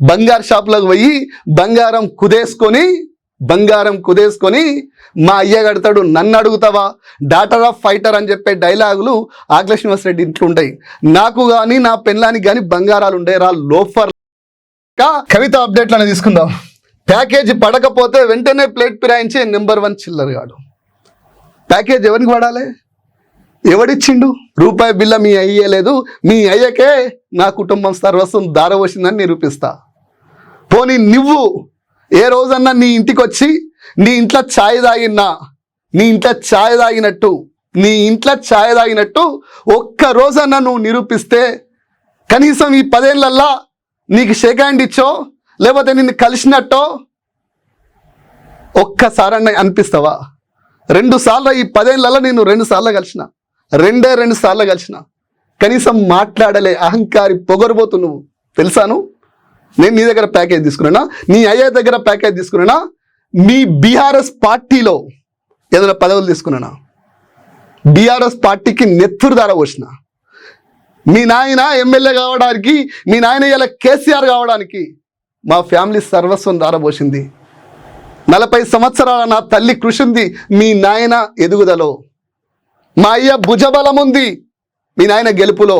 బంగారు షాప్లోకి పోయి బంగారం కుదేసుకొని బంగారం కుదేసుకొని మా అయ్య కడతాడు నన్ను అడుగుతావా? డాటర్ ఆఫ్ ఫైటర్ అని చెప్పే డైలాగులు ఆగ్ల శ్రీనివాసరెడ్డి ఇంట్లో ఉంటాయి. నాకు కానీ నా పెళ్ళానికి కానీ బంగారాలు ఉండే రా లోఫర్. కవిత అప్డేట్లను తీసుకుందాం. ప్యాకేజీ పడకపోతే వెంటనే ప్లేట్ పిరాయించే నెంబర్ వన్ చిల్లర్ గాడు. ప్యాకేజ్ ఎవరికి పడాలి ఎవడిచ్చిండు? రూపాయి బిల్ల మీ అయ్యలేదు మీ అయ్యకే నా కుటుంబం సర్వస్వం దారవోసిందని నిరూపిస్తా. పోనీ నువ్వు ఏ రోజన్నా నీ ఇంటికి వచ్చి నీ ఇంట్లో ఛాయ్ తాగినా నీ ఇంట్లో ఛాయ్ తాగినట్టు నీ ఇంట్లో ఛాయ్ తాగినట్టు ఒక్క రోజన్నా నువ్వు నిరూపిస్తే కనీసం ఈ పదేళ్ళల్లా నీకు షేక్ హ్యాండ్ ఇచ్చో లేకపోతే నిన్ను కలిసినట్టో ఒక్కసారన్నా అనిపిస్తావా? రెండు సార్లు ఈ పదేళ్ళలో నేను రెండు సార్లు కలిసిన రెండే రెండు సార్లు కలిసిన కనీసం మాట్లాడలే అహంకారి పొగరబోతు నువ్వు తెలుసాను? నేను నీ దగ్గర ప్యాకేజ్ తీసుకున్నా నీ అయ్య దగ్గర ప్యాకేజ్ తీసుకున్నా మీ బీఆర్ఎస్ పార్టీలో ఏదైనా పదవులు తీసుకున్నానా? బీఆర్ఎస్ పార్టీకి నెత్తురు ధర వచ్చిన మీ నాయన ఎమ్మెల్యే కావడానికి మీ నాయన ఇలా కేసీఆర్ కావడానికి మా ఫ్యామిలీ సర్వస్వం దారబోసింది నలభై సంవత్సరాల నా తల్లి కృషి ఉంది మీ నాయన ఎదుగుదలో. మా అయ్య భుజబలం ఉంది మీ నాయన గెలుపులో.